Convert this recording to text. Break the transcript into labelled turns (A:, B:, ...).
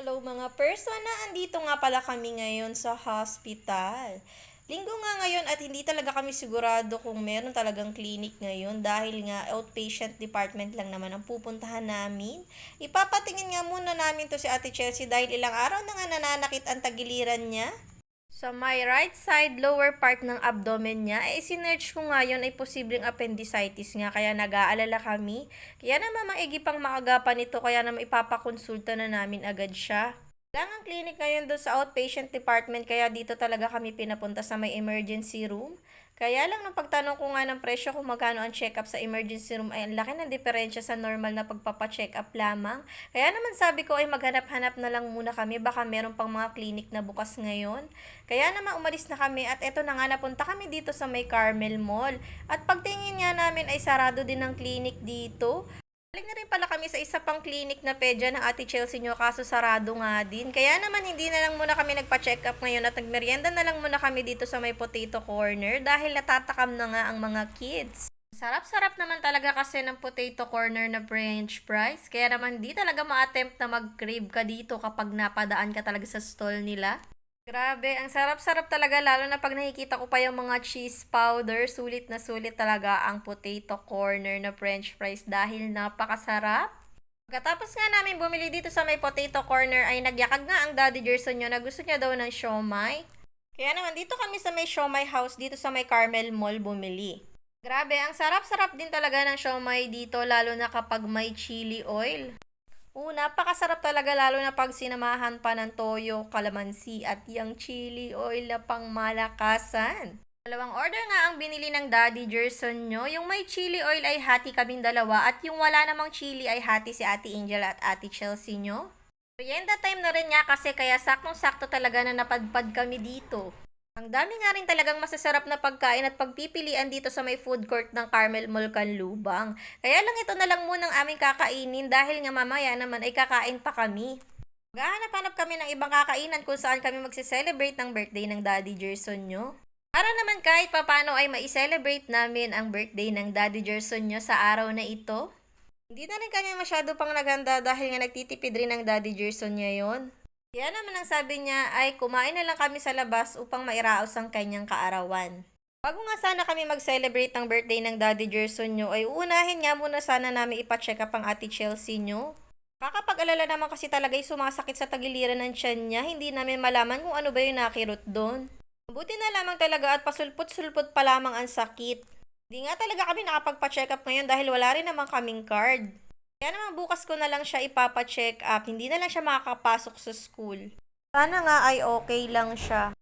A: Hello mga persona, andito nga pala kami ngayon sa hospital. Linggo nga ngayon at hindi talaga kami sigurado kung meron talagang clinic ngayon dahil nga outpatient department lang naman ang pupuntahan namin. Ipapatingin nga muna namin to si Ate Chelsea dahil ilang araw na nga nananakit ang tagiliran niya. Sa my right side lower part ng abdomen niya, eh sinerch ko nga yun ay posibleng appendicitis nga kaya nag-aalala kami. Kaya naman maigi pang maagapan ito kaya naman ipapakonsulta na namin agad siya. Lang ang clinic ngayon doon sa outpatient department kaya dito talaga kami pinapunta sa may emergency room. Kaya lang nung pagtanong ko nga ng presyo kung magkano ang check-up sa emergency room ay ang laki ng diferensya sa normal na pagpapa-check up lamang. Kaya naman sabi ko ay maghanap-hanap na lang muna kami baka meron pang mga clinic na bukas ngayon. Kaya naman umalis na kami at eto na nga napunta kami dito sa may Carmel Mall. At pagtingin nga namin ay sarado din ang clinic dito. Na rin pala kami sa isa pang clinic na pedya ng Ate Chelsea nyo kaso sarado nga din. Kaya naman hindi na lang muna kami nagpa-check up ngayon at nagmerienda na lang muna kami dito sa may potato corner dahil natatakam na nga ang mga kids. Sarap-sarap naman talaga kasi ng potato corner na french fries. Kaya naman di talaga ma-attempt na mag-crave ka dito kapag napadaan ka talaga sa stall nila. Grabe, ang sarap-sarap talaga lalo na pag nakikita ko pa yung mga cheese powder. Sulit na sulit talaga ang potato corner na french fries dahil napakasarap. Pagkatapos nga namin bumili dito sa may potato corner ay nagyakag nga ang Daddy Gerson nyo na gusto niya daw ng siomay. Kaya naman dito kami sa may siomay house dito sa may Carmel Mall bumili. Grabe, ang sarap-sarap din talaga ng siomay dito lalo na kapag may chili oil. Oo, napakasarap talaga lalo na pag sinamahan pa ng toyo, kalamansi at yung chili oil na pang malakasan. Dalawang order nga ang binili ng Daddy Gerson nyo. Yung may chili oil ay hati kaming dalawa at yung wala namang chili ay hati si Ate Angel at Ate Chelsea nyo. Merienda time na rin nga kasi kaya saktong-sakto talaga na napadpad kami dito. Ang dami nga rin talagang masasarap na pagkain at pagpipilian dito sa may food court ng Carmel Mall Canlubang. Kaya lang ito na lang munang aming kakainin dahil nga mamaya naman ay kakain pa kami. Maghahanap-hanap kami ng ibang kakainan kung saan kami magse-celebrate ng birthday ng Daddy Gerson nyo. Para naman kahit papano ay ma-celebrate namin ang birthday ng Daddy Gerson nyo sa araw na ito. Hindi na rin kami masyado pang naganda dahil nga nagtitipid rin ng Daddy Gerson niya yon. Kaya naman ang sabi niya ay kumain na lang kami sa labas upang mairaos ang kanyang kaarawan. Bago nga sana kami mag-celebrate ng birthday ng Daddy Gerson nyo, ay unahin nga muna sana namin ipacheck up ang Ate Chelsea nyo. Kakapag-alala naman kasi talaga yung sumasakit sa tagiliran ng tiyan niya, hindi namin malaman kung ano ba yung nakirot doon. Buti na lamang talaga at pasulpot-sulpot pa lamang ang sakit. Hindi nga talaga kami nakapagpa-check up ngayon dahil wala rin naman kaming card. Kaya naman bukas ko na lang siya ipapa-check up, hindi na lang siya makakapasok sa school. Sana nga ay okay lang siya.